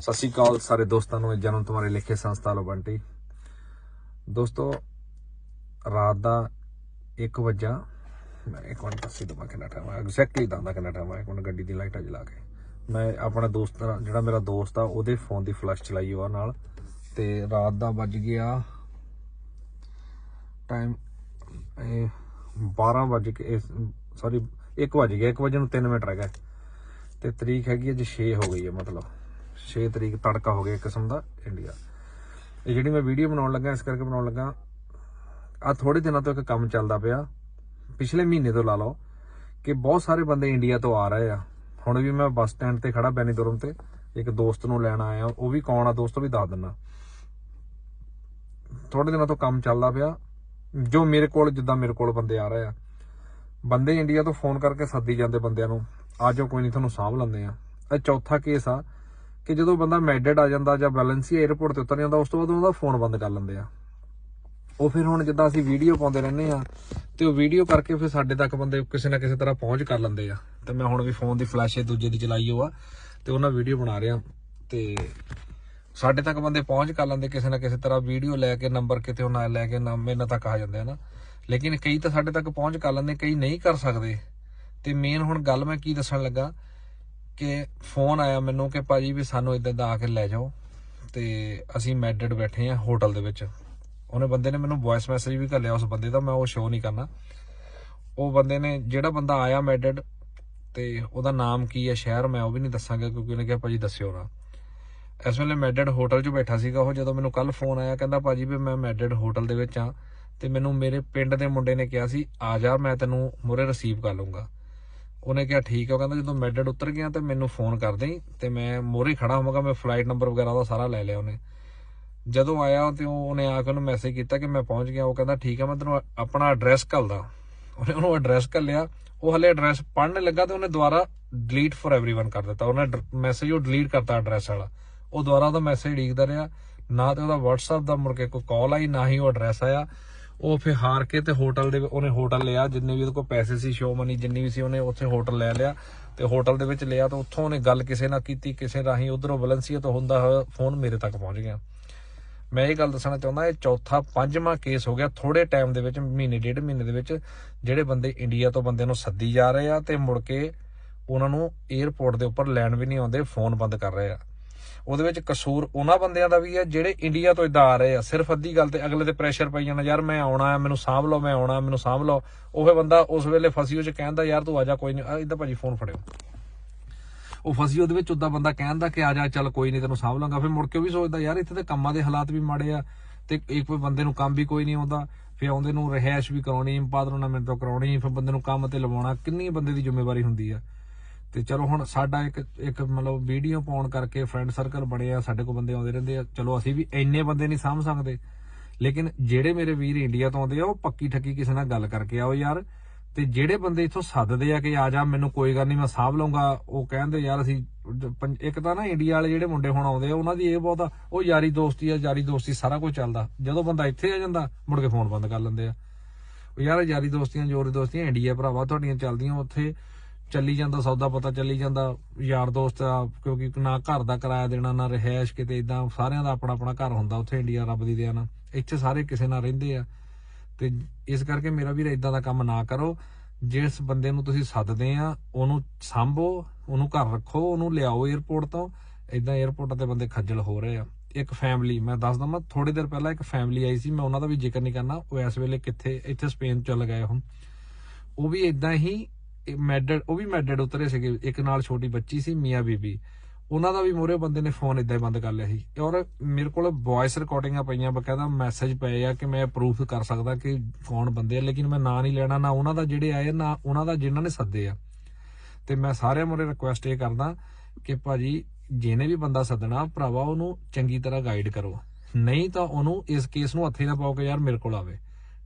ਸਤਿ ਸ਼੍ਰੀ ਅਕਾਲ ਸਾਰੇ ਦੋਸਤਾਂ ਨੂੰ, ਜਨਮ ਤੁਹਾਰੇ ਲਿਖੇ ਸੰਸਥਾ ਲੋ ਬੰਟੀ ਦੋਸਤੋ, ਰਾਤ ਦਾ 1 ਵਜਾ। ਮੈਂ ਇੱਕ ਮਿੰਟ ਦੱਸੀ ਦਵਾਂ ਕਿੰਨਾ ਟਾਈਮ ਆ ਐਗਜ਼ੈਕਟਲੀ ਦੱਸਦਾ ਕਿੰਨਾ ਟਾਈਮ ਆ ਇੱਕ ਮਿੰਟ ਗੱਡੀ ਦੀ ਲਾਈਟਾਂ ਜਲਾ ਕੇ। ਮੈਂ ਆਪਣਾ ਦੋਸਤ ਜਿਹੜਾ ਮੇਰਾ ਦੋਸਤ ਆ, ਉਹਦੇ ਫੋਨ ਦੀ ਫਲੈਸ਼ ਚਲਾਈ ਉਹ ਨਾਲ। ਤੇ ਰਾਤ ਦਾ ਵੱਜ ਗਿਆ ਟਾਈਮ ਇਹ 12 ਵਜ ਕੇ ਸੌਰੀ 1 ਵਜ ਗਿਆ। 1 ਵਜੇ ਨੂੰ 3 ਮਿੰਟ ਰਹਿ ਗਏ। ਤੇ ਤਰੀਕ ਹੈਗੀ ਅੱਜ 6 ਹੋ ਗਈ ਹੈ ਮਤਲਬ। 6 ਤਰੀਕ ਤੜਕਾ ਹੋ ਗਿਆ ਇੱਕ ਕਿਸਮ ਦਾ ਇੰਡੀਆ ਇਹ ਜਿਹੜੀ ਮੈਂ ਵੀਡੀਓ ਬਣਾਉਣ ਲੱਗਾ, ਇਸ ਕਰਕੇ ਬਣਾਉਣ ਲੱਗਾ। ਆ ਥੋੜੇ ਦਿਨਾਂ ਤੋਂ ਇੱਕ ਕੰਮ ਚੱਲਦਾ ਪਿਆ। ਪਿਛਲੇ ਮਹੀਨੇ ਤੋਂ ਲਾ ਲਓ ਕਿ ਬਹੁਤ ਸਾਰੇ ਬੰਦੇ ਇੰਡੀਆ ਤੋਂ ਆ ਰਹੇ ਆ। ਹੁਣ ਵੀ ਮੈਂ ਬੱਸ ਸਟੈਂਡ ਤੇ ਖੜਾ ਬੈਨੀਦੁਰਮ ਤੇ, ਇੱਕ ਦੋਸਤ ਨੂੰ ਲੈਣ ਆਇਆ। ਉਹ ਵੀ ਕੌਣ ਆ ਦੋਸਤ, ਉਹ ਵੀ ਦੱਸ ਦਿੰਦਾ। ਥੋੜੇ ਦਿਨਾਂ ਤੋਂ ਕੰਮ ਚੱਲਦਾ ਪਿਆ। ਜੋ ਮੇਰੇ ਕੋਲ, ਜਿੱਦਾਂ ਮੇਰੇ ਕੋਲ ਬੰਦੇ ਆ ਰਹੇ ਆ। ਬੰਦੇ ਇੰਡੀਆ ਤੋਂ ਫੋਨ ਕਰਕੇ ਸੱਦੀ ਜਾਂਦੇ ਬੰਦਿਆਂ ਨੂੰ। ਆ ਜਾਓ ਕੋਈ ਨਹੀਂ ਤੁਹਾਨੂੰ ਸਾਂਭ ਲੈਂਦੇ ਆ। ਇਹ ਚੌਥਾ ਕੇਸ ਆ। ਕਿ ਜਦੋਂ ਬੰਦਾ ਮੈਡਡ ਆ ਜਾਂਦਾ ਜਾਂ ਬੈਲੈਂਸੀ 에ਅਰਪੋਰਟ ਤੇ ਉਤਰ ਜਾਂਦਾ, ਉਸ ਤੋਂ ਬਾਅਦ ਉਹਦਾ ਫੋਨ ਬੰਦ ਕਰ ਲੈਂਦੇ ਆ। ਉਹ ਫਿਰ ਹੁਣ ਜਿੱਦਾਂ ਅਸੀਂ ਵੀਡੀਓ ਪਾਉਂਦੇ ਰਹਿੰਦੇ ਆ, ਤੇ ਉਹ ਵੀਡੀਓ ਕਰਕੇ ਫਿਰ ਸਾਡੇ ਤੱਕ ਬੰਦੇ ਕਿਸੇ ਨਾ ਕਿਸੇ ਤਰ੍ਹਾਂ ਪਹੁੰਚ ਕਰ ਲੈਂਦੇ ਆ। ਤੇ ਮੈਂ ਹੁਣ ਵੀ ਫੋਨ ਦੀ ਫਲੈਸ਼ ਦੂਜੇ ਦੀ ਚਲਾਈ ਹੋ ਆ ਤੇ ਉਹਨਾਂ ਵੀਡੀਓ ਬਣਾ ਰਿਹਾ। ਤੇ ਸਾਡੇ ਤੱਕ ਬੰਦੇ ਪਹੁੰਚ ਕਰ ਲੈਂਦੇ ਕਿਸੇ ਨਾ ਕਿਸੇ ਤਰ੍ਹਾਂ ਵੀਡੀਓ ਲੈ ਕੇ ਨੰਬਰ ਕਿਤੇ ਉਹਨਾਂ ਲੈ ਕੇ ਨਾਮ ਇਹਨਾਂ ਤੱਕ ਆ ਜਾਂਦੇ ਆ ਨਾ। ਲੇਕਿਨ ਕਈ ਤਾਂ ਸਾਡੇ ਤੱਕ ਪਹੁੰਚ ਕਰ ਲੈਂਦੇ, ਕਈ ਨਹੀਂ ਕਰ ਸਕਦੇ। ਤੇ ਮੇਨ ਹੁਣ ਗੱਲ ਮੈਂ ਕੀ ਦੱਸਣ ਲੱਗਾ ਕਿ ਫੋਨ ਆਇਆ ਮੈਨੂੰ ਕਿ ਭਾਜੀ ਵੀ ਸਾਨੂੰ ਇੱਦਾਂ ਦਾ ਆ ਕੇ ਲੈ ਜਾਓ ਤੇ ਅਸੀਂ ਮੈਡਡ ਬੈਠੇ ਆ ਹੋਟਲ ਦੇ ਵਿੱਚ। ਉਹਨੇ ਬੰਦੇ ਨੇ ਮੈਨੂੰ ਵੌਇਸ ਮੈਸੇਜ ਵੀ ਕਰ ਲਿਆ ਉਸ ਬੰਦੇ ਦਾ, ਮੈਂ ਉਹ ਸ਼ੋਅ ਨਹੀਂ ਕਰਨਾ। ਉਹ ਬੰਦੇ ਨੇ ਜਿਹੜਾ ਬੰਦਾ ਆਇਆ ਮੈਡਡ ਤੇ ਉਹਦਾ ਨਾਮ ਕੀ ਹੈ, ਸ਼ਹਿਰ, ਮੈਂ ਉਹ ਵੀ ਨਹੀਂ ਦੱਸਾਂਗਾ ਕਿਉਂਕਿ ਉਹਨੇ ਕਿਹਾ ਭਾਜੀ ਦੱਸਿਓ ਨਾ। ਇਸ ਵੇਲੇ ਮੈਡਡ ਹੋਟਲ 'ਚ ਬੈਠਾ ਸੀਗਾ ਉਹ, ਜਦੋਂ ਮੈਨੂੰ ਕੱਲ ਫੋਨ ਆਇਆ, ਕਹਿੰਦਾ ਭਾਜੀ ਵੀ ਮੈਂ ਮੈਡਡ ਹੋਟਲ ਦੇ ਵਿੱਚ ਆ ਤੇ ਮੈਨੂੰ ਮੇਰੇ ਪਿੰਡ ਦੇ ਮੁੰਡੇ ਨੇ ਕਿਹਾ ਸੀ, ਆ ਜਾ, ਮੈਂ ਤੈਨੂੰ ਮੁਰੇ ਰਿਸੀਵ ਕਰ ਲੂੰਗਾ ਉਹਨੇ ਕਿਹਾ, ਠੀਕ ਹੈ ਉਹ ਕਹਿੰਦਾ, ਜਦੋਂ ਮੈਡਡ ਉਤਰ ਗਿਆ ਤੇ ਮੈਨੂੰ ਫੋਨ ਕਰ ਦੇਈ ਤੇ ਮੈਂ ਮੋਰੇ ਖੜਾ ਹੋਵਾਂਗਾ, ਮੈਂ ਫਲਾਈਟ ਨੰਬਰ ਵਗੈਰਾ ਦਾ ਸਾਰਾ ਲੈ ਲਿਆ ਉਹਨੇ। ਜਦੋਂ ਆਇਆ ਤੇ ਉਹਨੇ ਆ ਕੇ ਉਹਨੂੰ ਮੈਸੇਜ ਕੀਤਾ ਕਿ ਮੈਂ ਪਹੁੰਚ ਗਿਆ। ਉਹ ਕਹਿੰਦਾ, ਠੀਕ ਹੈ ਮੈਂ ਤੈਨੂੰ ਆਪਣਾ ਐਡਰੈਸ ਘੱਲਦਾ। ਉਹਨੇ ਉਹਨੂੰ ਐਡਰੈਸ ਕੱਲਿਆ ਉਹ ਹਲੇ ਐਡਰੈਸ ਪੜਨ ਲੱਗਾ ਤੇ ਉਹਨੇ ਦੁਬਾਰਾ ਡਿਲੀਟ ਫॉर एवरीवन ਕਰ ਦਿੱਤਾ। ਉਹਨੇ ਮੈਸੇਜ ਉਹ ਡਿਲੀਟ ਕਰਤਾ ਐਡਰੈਸ ਵਾਲਾ। ਉਹ ਦੁਬਾਰਾ ਉਹਦਾ ਮੈਸੇਜ ਡੀਕਦਾ ਰਿਹਾ। ਨਾ ਤੇ ਉਹਦਾ WhatsApp ਦਾ ਮੁੜ ਕੇ ਕੋਈ ਕਾਲ ਆਈ, ਨਾ ਹੀ ਉਹ ਐਡਰੈਸ ਆਇਆ। ਉਹ ਫਿਰ ਹਾਰ ਕੇ ਤੇ ਹੋਟਲ ਦੇ ਉਹਨੇ ਹੋਟਲ ਲਿਆ, ਜਿੰਨੇ ਵੀ ਉਹਦੇ ਕੋਲ ਪੈਸੇ ਸੀ ਸ਼ੋ ਮਨੀ ਜਿੰਨੀ ਵੀ ਸੀ, ਉਹਨੇ ਉੱਥੇ ਹੋਟਲ ਲੈ ਲਿਆ। ਤੇ ਹੋਟਲ ਦੇ ਵਿੱਚ ਲਿਆ ਤਾਂ ਉੱਥੋਂ ਉਹਨੇ ਗੱਲ ਕਿਸੇ ਨਾਲ ਕੀਤੀ, ਕਿਸੇ ਰਾਹੀਂ ਉਧਰੋਂ ਵੈਲੈਂਸੀਆ ਤੋਂ ਹੁੰਦਾ ਹੋਇਆ ਫੋਨ ਮੇਰੇ ਤੱਕ ਪਹੁੰਚ ਗਿਆ। ਮੈਂ ਇਹ ਗੱਲ ਦੱਸਣਾ ਚਾਹੁੰਦਾ, ਇਹ ਚੌਥਾ, ਪੰਜਵਾਂ ਕੇਸ ਹੋ ਗਿਆ ਥੋੜੇ ਟਾਈਮ ਦੇ ਵਿੱਚ, ਮਹੀਨੇ, ਡੇਢ ਮਹੀਨੇ ਦੇ ਵਿੱਚ, ਜਿਹੜੇ ਬੰਦੇ ਇੰਡੀਆ ਤੋਂ ਬੰਦੇ ਨੂੰ ਸੱਦੀ ਜਾ ਰਹੇ ਆ ਤੇ ਮੁੜ ਕੇ ਉਹਨਾਂ ਨੂੰ 에ਅਰਪੋਰਟ ਦੇ ਉੱਪਰ ਲੈਣ ਵੀ ਨਹੀਂ ਆਉਂਦੇ ਫੋਨ ਬੰਦ ਕਰ ਰਹੇ ਆ। ਉਹਦੇ ਵਿੱਚ ਕਸੂਰ ਉਹਨਾਂ ਬੰਦਿਆਂ ਦਾ ਵੀ ਹੈ ਜਿਹੜੇ ਇੰਡੀਆ ਤੋਂ ਇਦਾਂ ਆ ਰਹੇ ਆ। ਸਿਰਫ ਅੱਧੀ ਗੱਲ ਤੇ ਅਗਲੇ ਤੇ ਪ੍ਰੈਸ਼ਰ ਪਾਈ ਜਾਂਦਾ, ਯਾਰ ਮੈਂ ਆਉਣਾ ਹੈ ਮੈਨੂੰ ਸਾਂਭ ਲਓ, ਮੈਂ ਆਉਣਾ, ਮੈਨੂੰ ਸਾਂਭ ਲਓ। ਉਹੇ ਬੰਦਾ ਉਸ ਵੇਲੇ ਫਸੀਓ ਚ ਕਹਿੰਦਾ, ਯਾਰ ਤੂੰ ਆ ਜਾ, ਕੋਈ ਨਹੀਂ ਇਦਾਂ ਭਾਜੀ ਫੋਨ ਫੜਿਓ। ਉਹ ਫਸੀ ਉਹਦੇ ਵਿੱਚ ਉਦਾਂ ਬੰਦਾ ਕਹਿੰਦਾ ਕਿ ਆ ਜਾ, ਚੱਲ ਕੋਈ ਨਹੀਂ ਤੈਨੂੰ ਸਾਂਭ ਲਾਂਗਾ। ਫਿਰ ਮੁੜ ਕੇ ਉਹ ਵੀ ਸੋਚਦਾ, ਯਾਰ ਇੱਥੇ ਤੇ ਕੰਮਾਂ ਦੇ ਹਾਲਾਤ ਵੀ ਮਾੜੇ ਆ ਤੇ ਇੱਕ ਵੀ ਬੰਦੇ ਨੂੰ ਕੰਮ ਵੀ ਕੋਈ ਨਹੀਂ ਆਉਂਦਾ। ਫਿਰ ਆਉਂਦੇ ਨੂੰ ਰਹਿائش ਵੀ ਕਰਾਉਣੀ ਇੰਪਾਦਰਨਾਮੈਂਟ ਤੋਂ ਕਰਾਉਣੀ, ਫਿਰ ਬੰਦੇ ਨੂੰ ਕੰਮ ਤੇ ਲਵਾਉਣਾ। ਕਿੰਨੀ ਬੰਦੇ ਦੀ ਜ਼ਿੰਮੇਵਾਰੀ ਹੁੰਦੀ ਆ। ਤੇ ਚਲੋ ਹੁਣ ਸਾਡਾ ਇੱਕ ਇੱਕ ਮਤਲਬ ਵੀਡੀਓ ਪਾਉਣ ਕਰਕੇ ਫਰੈਂਡ ਸਰਕਲ ਬਣੇ ਆ, ਸਾਡੇ ਕੋਲ ਬੰਦੇ ਆਉਂਦੇ ਰਹਿੰਦੇ ਆ। ਚਲੋ ਅਸੀਂ ਵੀ ਇੰਨੇ ਬੰਦੇ ਨਹੀਂ ਸਾਂਭ ਸਕਦੇ। ਲੇਕਿਨ ਜਿਹੜੇ ਮੇਰੇ ਵੀਰ ਇੰਡੀਆ ਤੋਂ ਆਉਂਦੇ ਆ, ਉਹ ਪੱਕੀ ਠੱਕੀ ਕਿਸੇ ਨਾਲ ਗੱਲ ਕਰਕੇ ਆਓ ਯਾਰ। ਤੇ ਜਿਹੜੇ ਬੰਦੇ ਇੱਥੋਂ ਸੱਦਦੇ ਆ ਕਿ ਆ ਜਾ, ਮੈਨੂੰ ਕੋਈ ਗੱਲ ਨਹੀਂ, ਮੈਂ ਸਾਂਭ ਲਵਾਂਗਾ ਉਹ ਕਹਿੰਦੇ ਯਾਰ ਅਸੀਂ ਇੱਕ ਤਾਂ ਨਾ ਇੰਡੀਆ ਵਾਲੇ ਜਿਹੜੇ ਮੁੰਡੇ ਹੁਣ ਆਉਂਦੇ ਆ, ਉਹਨਾਂ ਦੀ ਇਹ ਬਹੁਤ ਆ, ਉਹ ਯਾਰੀ ਦੋਸਤੀ ਆ, ਯਾਰੀ ਦੋਸਤੀ ਸਾਰਾ ਕੁਝ ਚੱਲਦਾ। ਜਦੋਂ ਬੰਦਾ ਇੱਥੇ ਆ ਜਾਂਦਾ, ਮੁੜ ਕੇ ਫੋਨ ਬੰਦ ਕਰ ਲੈਂਦੇ ਆ। ਉਹ ਯਾਰ ਯਾਰੀ ਦੋਸਤੀਆਂ ਜੋਰੀ ਦੋਸਤੀਆਂ ਇੰਡੀਆ ਭਰਾਵਾ ਤੁਹਾਡੀਆਂ ਚੱਲਦੀਆਂ ਉੱਥੇ। ਚੱਲੀ ਜਾਂਦਾ, ਸੌਦਾ ਪਤਾ ਚੱਲੀ ਜਾਂਦਾ, ਯਾਰ ਦੋਸਤ ਕਿਉਂਕਿ ਨਾ ਘਰ ਦਾ ਕਿਰਾਇਆ ਦੇਣਾ, ਨਾ ਰਹਿائش ਕਿਤੇ ਇਦਾਂ ਸਾਰਿਆਂ ਦਾ ਆਪਣਾ ਆਪਣਾ ਘਰ ਹੁੰਦਾ ਉੱਥੇ ਇੰਡੀਆ ਰੱਬ ਦੀ ਦਇਆ ਨਾਲ। ਇੱਥੇ ਸਾਰੇ ਕਿਸੇ ਨਾਲ ਰਹਿੰਦੇ ਆ। ਤੇ ਇਸ ਕਰਕੇ ਮੇਰਾ ਵੀਰ ਇਦਾਂ ਦਾ ਕੰਮ ਨਾ ਕਰੋ। ਜਿਸ ਬੰਦੇ ਨੂੰ ਤੁਸੀਂ ਸੱਦਦੇ ਆ, ਉਹਨੂੰ ਸੰਭੋ, ਉਹਨੂੰ ਘਰ ਰੱਖੋ, ਉਹਨੂੰ ਲਿਆਓ 에어ਪੋਰਟ ਤੋਂ। ਇਦਾਂ 에어ਪੋਰਟ ਤੇ ਬੰਦੇ ਖੱਜਲ ਹੋ ਰਹੇ ਆ। ਇੱਕ ਫੈਮਿਲੀ ਮੈਂ ਦੱਸਦਾ ਮੈਂ ਥੋੜੇ ਦੇਰ ਪਹਿਲਾਂ ਇੱਕ ਫੈਮਿਲੀ ਆਈ ਸੀ, ਮੈਂ ਉਹਨਾਂ ਦਾ ਵੀ ਜ਼ਿਕਰ ਨਹੀਂ ਕਰਨਾ, ਉਹ ਇਸ ਵੇਲੇ ਕਿੱਥੇ, ਇੱਥੇ ਸਪੇਨ ਚਲ ਗਏ ਹੁਣ। ਉਹ ਵੀ ਇਦਾਂ ਹੀ ਮੈਡਡ, ਉਹ ਵੀ ਮੈਡਡ ਉਤਰੇ ਸੀਗੇ, ਇੱਕ ਨਾਲ ਛੋਟੀ ਬੱਚੀ ਸੀ, ਮੀਆਂ ਬੀਬੀ। ਉਹਨਾਂ ਦਾ ਵੀ ਮੋਰੇ ਬੰਦੇ ਨੇ ਫੋਨ ਇਦਾਂ ਹੀ ਬੰਦ ਕਰ ਲਿਆ ਸੀ। ਔਰ ਮੇਰੇ ਕੋਲ ਵੌਇਸ ਰਿਕਾਰਡਿੰਗਾਂ ਪਈਆਂ, ਬਕਾਇਦਾ ਮੈਸੇਜ ਪਏ ਆ ਕਿ ਮੈਂ ਪ੍ਰੂਫ ਕਰ ਸਕਦਾ ਕਿ ਕੌਣ ਬੰਦੇ ਆ, ਲੇਕਿਨ ਮੈਂ ਨਾਂ ਨਹੀਂ ਲੈਣਾ, ਨਾ ਉਹਨਾਂ ਦਾ ਜਿਹੜੇ ਆਏ ਨਾ ਉਹਨਾਂ ਦਾ ਜਿਨ੍ਹਾਂ ਨੇ ਸੱਦੇ ਆ। ਤੇ ਮੈਂ ਸਾਰਿਆਂ ਮੋਰੇ ਰਿਕੁਐਸਟ ਇਹ ਕਰਦਾ ਕਿ ਭਾਜੀ, ਜਿਹਨੇ ਵੀ ਬੰਦਾ ਸੱਦਣਾ, ਭਰਾਵਾ ਉਹਨੂੰ ਚੰਗੀ ਤਰ੍ਹਾਂ ਗਾਈਡ ਕਰੋ। ਨਹੀਂ ਤਾਂ ਉਹਨੂੰ ਇਸ ਕੇਸ ਨੂੰ ਹੱਥੇ ਨਾ ਪਾਓ ਕਿ ਯਾਰ ਮੇਰੇ ਕੋਲ ਆਵੇ।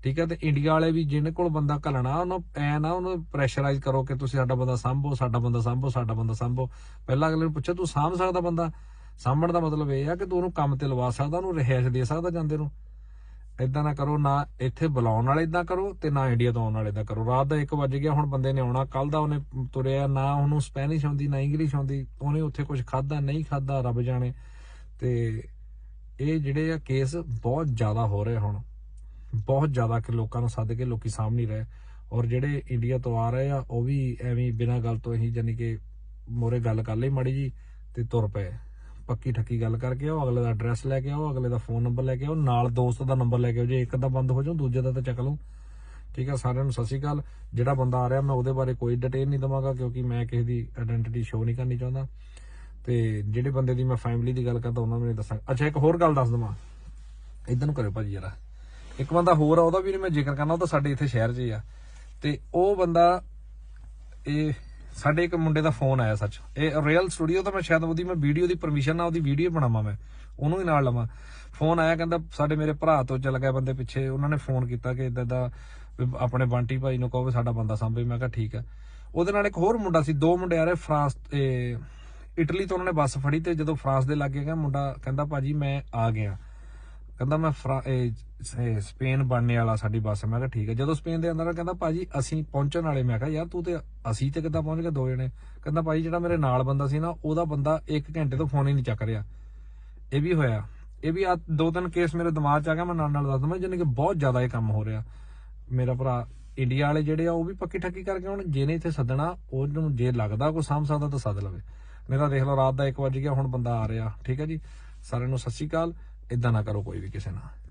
ਠੀਕ ਹੈ, ਤੇ ਇੰਡੀਆ ਵਾਲੇ ਵੀ ਜਿਹਨੇ ਕੋਲ ਬੰਦਾ ਘਲਣਾ, ਉਹਨੂੰ ਐ ਨਾ ਉਹਨੂੰ ਪ੍ਰੈਸ਼ਰਾਈਜ਼ ਕਰੋ ਕਿ ਤੁਸੀਂ ਸਾਡਾ ਬੰਦਾ ਸੰਭੋ, ਸਾਡਾ ਬੰਦਾ ਸੰਭੋ, ਸਾਡਾ ਬੰਦਾ ਸੰਭੋ। ਪਹਿਲਾਂ ਅਗਲੇ ਨੂੰ ਪੁੱਛੋ ਤੂੰ ਸਾਂਭ ਸਕਦਾ ਬੰਦਾ? ਸਾਂਭਣ ਦਾ ਮਤਲਬ ਇਹ ਆ ਕਿ ਤੂੰ ਉਹਨੂੰ ਕੰਮ ਤੇ ਲਵਾ ਸਕਦਾ, ਉਹਨੂੰ ਰਿਹਾਇਸ਼ ਦੇ ਸਕਦਾ ਜਾਂਦੇ ਨੂੰ। ਇਦਾਂ ਨਾ ਕਰੋ, ਨਾ ਇੱਥੇ ਬੁਲਾਉਣ ਵਾਲੇ ਇਦਾਂ ਕਰੋ ਤੇ ਨਾ ਇੰਡੀਆ ਤੋਂ ਆਉਣ ਵਾਲੇ ਇਦਾਂ ਕਰੋ। ਰਾਤ ਦਾ 1 ਵਜ ਗਿਆ, ਹੁਣ ਬੰਦੇ ਨੇ ਆਉਣਾ ਕੱਲ ਦਾ ਉਹਨੇ ਤੁਰਿਆ, ਨਾ ਉਹਨੂੰ ਸਪੈਨਿਸ਼ ਆਉਂਦੀ, ਨਾ ਇੰਗਲਿਸ਼ ਆਉਂਦੀ, ਉਹਨੇ ਉੱਥੇ ਕੁਝ ਖਾਦਾ ਨਹੀਂ ਖਾਦਾ ਰੱਬ ਜਾਣੇ। ਤੇ ਇਹ ਜਿਹੜੇ ਆ ਕੇਸ ਬਹੁਤ ਜ਼ਿਆਦਾ ਹੋ ਰਹੇ ਹੁਣ। ਬਹੁਤ ਜ਼ਿਆਦਾ ਕਿ ਲੋਕਾਂ ਨੂੰ ਸੱਦ ਕੇ ਲੋਕੀ ਸਾਂਭ ਨਹੀਂ ਰਹੇ। ਔਰ ਜਿਹੜੇ ਇੰਡੀਆ ਤੋਂ ਆ ਰਹੇ ਆ, ਉਹ ਵੀ ਐਵੇਂ ਬਿਨਾਂ ਗੱਲ ਤੋਂ ਹੀ ਜਾਨੀ ਕਿ ਮੋਰੇ ਗੱਲ ਕਰ ਲਈ ਮਾੜੀ ਜੀ ਤੇ ਤੁਰ ਪਏ। ਪੱਕੀ ਠੱਕੀ ਗੱਲ ਕਰਕੇ ਆਓ, ਅਗਲੇ ਦਾ ਐਡਰੈਸ ਲੈ ਕੇ ਆਓ, ਅਗਲੇ ਦਾ ਫੋਨ ਨੰਬਰ ਲੈ ਕੇ ਆਓ, ਨਾਲ ਦੋਸਤ ਦਾ ਨੰਬਰ ਲੈ ਕੇ ਆਓ। ਜੇ ਇੱਕ ਦਾ ਬੰਦ ਹੋ ਜਾਊ, ਦੂਜੇ ਦਾ ਤਾਂ ਚੱਕ ਲਓ ਠੀਕ ਆ, ਸਾਰਿਆਂ ਨੂੰ ਸਤਿ ਸ਼੍ਰੀ ਅਕਾਲ। ਜਿਹੜਾ ਬੰਦਾ ਆ ਰਿਹਾ, ਮੈਂ ਉਹਦੇ ਬਾਰੇ ਕੋਈ ਡਿਟੇਲ ਨਹੀਂ ਦਵਾਂਗਾ, ਕਿਉਂਕਿ ਮੈਂ ਕਿਸੇ ਦੀ ਆਇਡੈਂਟੀਟੀ ਸ਼ੋ ਨਹੀਂ ਕਰਨੀ ਚਾਹੁੰਦਾ। ਤੇ ਜਿਹੜੇ ਬੰਦੇ ਦੀ ਮੈਂ ਫੈਮਿਲੀ ਦੀ ਗੱਲ ਕਰਦਾ, ਉਹਨਾਂ ਨੂੰ ਨਹੀਂ ਦੱਸਾਂਗਾ। ਅੱਛਾ, ਇੱਕ ਹੋਰ ਗੱਲ ਦੱਸ ਦਵਾਂ। ਇਦਾਂ ਨੂੰ ਕਰਿਓ ਭਾਜੀ ਯਾਰਾ ਇੱਕ ਬੰਦਾ ਹੋਰ ਆ, ਉਹਦਾ ਵੀ ਨੀ ਮੈਂ ਜ਼ਿਕਰ ਕਰਨਾ, ਉਹ ਤਾਂ ਸਾਡੇ ਇੱਥੇ ਸ਼ਹਿਰ 'ਚ ਹੀ ਆ। ਤੇ ਉਹ ਬੰਦਾ, ਇਹ ਸਾਡੇ ਇੱਕ ਮੁੰਡੇ ਦਾ ਫੋਨ ਆਇਆ ਸੱਚ। ਇਹ ਰੀਅਲ ਸਟੂਡੀਓ ਤਾਂ ਮੈਂ ਸ਼ਾਇਦ ਉਹਦੀ, ਮੈਂ ਵੀਡੀਓ ਦੀ ਪਰਮਿਸ਼ਨ ਨਾਲ ਉਹਦੀ ਵੀਡੀਓ ਬਣਾਵਾਂ ਮੈਂ, ਉਹਨੂੰ ਹੀ ਨਾਲ ਲਵਾਂ। ਫੋਨ ਆਇਆ, ਕਹਿੰਦਾ ਸਾਡੇ ਮੇਰੇ ਭਰਾ ਤੋਂ ਚੱਲ ਗਿਆ ਬੰਦੇ ਪਿੱਛੇ, ਉਹਨਾਂ ਨੇ ਫੋਨ ਕੀਤਾ ਕਿ ਇਦਾਂ ਦਾ ਵੀ ਆਪਣੇ ਬੰਟੀ ਭਾਈ ਨੂੰ ਕਹੋ ਵੀ ਸਾਡਾ ਬੰਦਾ ਸਾਂਭੇ, ਮੈਂ ਕਿਹਾ ਠੀਕ ਆ। ਉਹਦੇ ਨਾਲ ਇੱਕ ਹੋਰ ਮੁੰਡਾ ਸੀ, ਦੋ ਮੁੰਡੇ ਆ ਰਹੇ ਫਰਾਂਸ ਇਟਲੀ ਤੋਂ ਉਹਨਾਂ ਨੇ ਬੱਸ ਫੜੀ ਤੇ ਜਦੋਂ ਫਰਾਂਸ ਦੇ ਲੱਗੇ ਗਿਆ, ਮੁੰਡਾ ਕਹਿੰਦਾ, ਭਾਜੀ ਮੈਂ ਆ ਗਿਆ। ਕਹਿੰਦਾ ਮੈਂ ਫਰਾ- ਸਪੇਨ ਬਣਨੇ ਵਾਲਾ ਸਾਡੀ ਬੱਸ ਮੈਂ ਕਿਹਾ ਠੀਕ ਹੈ। ਜਦੋਂ ਸਪੇਨ ਦੇ ਅੰਦਰ ਕਹਿੰਦਾ ਭਾਜੀ ਅਸੀਂ ਪਹੁੰਚਣ ਵਾਲੇ, ਮੈਂ ਕਿਹਾ ਯਾਰ ਤੂੰ ਤੇ ਅਸੀਂ ਤੇ ਕਿੱਦਾਂ ਪਹੁੰਚ ਗਏ ਦੋ ਜਣੇ? ਕਹਿੰਦਾ ਭਾਜੀ ਜਿਹੜਾ ਮੇਰੇ ਨਾਲ ਬੰਦਾ ਸੀ ਨਾ, ਉਹਦਾ ਬੰਦਾ 1 ਘੰਟੇ ਤੋਂ ਫੋਨ ਹੀ ਨਹੀਂ ਚੱਕ ਰਿਹਾ। ਇਹ ਵੀ ਹੋਇਆ। ਇਹ ਵੀ ਆ ਦੋ ਤਿੰਨ ਕੇਸ ਮੇਰੇ ਦਿਮਾਗ 'ਚ ਆ ਗਿਆ, ਮੈਂ ਨਾਲ ਨਾਲ ਦੱਸ ਦਵਾਂ ਜਾਨੀ ਕਿ ਬਹੁਤ ਜ਼ਿਆਦਾ ਇਹ ਕੰਮ ਹੋ ਰਿਹਾ। ਮੇਰਾ ਭਰਾ ਇੰਡੀਆ ਵਾਲੇ ਜਿਹੜੇ ਆ, ਉਹ ਵੀ ਪੱਕੀ ਠੱਕੀ ਕਰਕੇ ਹੁਣ ਜਿਹਨੇ ਇੱਥੇ ਸੱਦਣਾ, ਉਹਨੂੰ ਜੇ ਲੱਗਦਾ ਕੋਈ ਸਾਂਭ ਸਕਦਾ ਤਾਂ ਸੱਦ ਲਵੇ। ਨਹੀਂ ਤਾਂ ਦੇਖ ਲਓ, ਰਾਤ ਦਾ 1 ਵਜ ਗਿਆ, ਹੁਣ ਬੰਦਾ ਆ ਰਿਹਾ। ਠੀਕ ਹੈ ਜੀ। ਸਾਰਿਆਂ ਨੂੰ ਸਤਿ ਸ਼੍ਰੀ ਅਕਾਲ। ਇਦਾਂ ਨਾ ਕਰੋ ਕੋਈ ਵੀ ਕਿਸੇ ਨਾਲ।